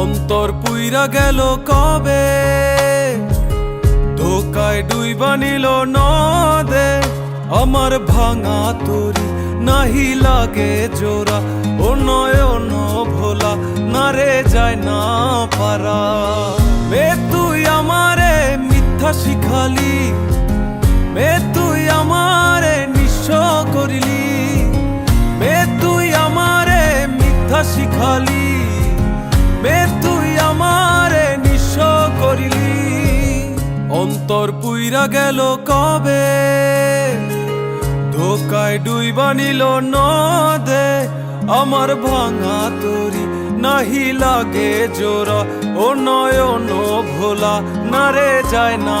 অন্তর পুইরা গেল কবে? ধোকায় ডুইবা নিল নদে। আমার ভাঙা তরি নাহি লাগে জোড়া, ও নয়ন ভোলা, না রে যায় না পারা। মে তুই আমারে মিথ্যা শিখালি মে তুই আমারে নিঃস্ব করিলি মে তুই আমারে মিথ্যা শিখালি বে তুই আমারে নিঃস্ব করিলি। অন্তর পুইরা গেল কবে? ধোকায় ডুইবা নিল নদে, আমার ভাঙা তরি নাহি লাগে জোরা ও নয়ন ভোলা, না রে যায় না।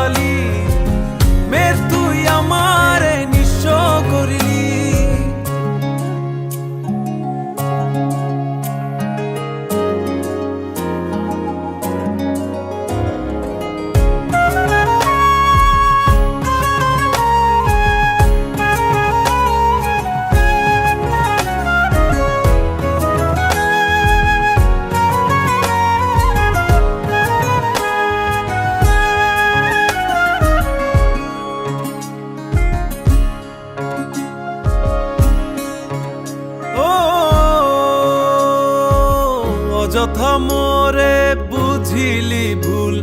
অযথা মোরে বুঝিলি ভুল,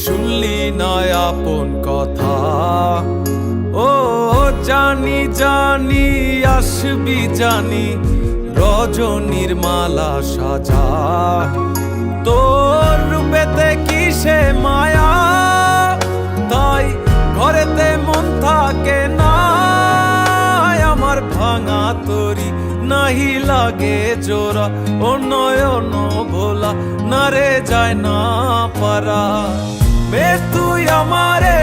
শুনলি নয় আপন কথা। ও জানি জানি, আসবি জানি, রজনীর মালা সাজা। ভাঙা তরি নাহি লাগে জোরা ও নয়ন ভোলা, না রে যায় না পারা। বে তুই আমারে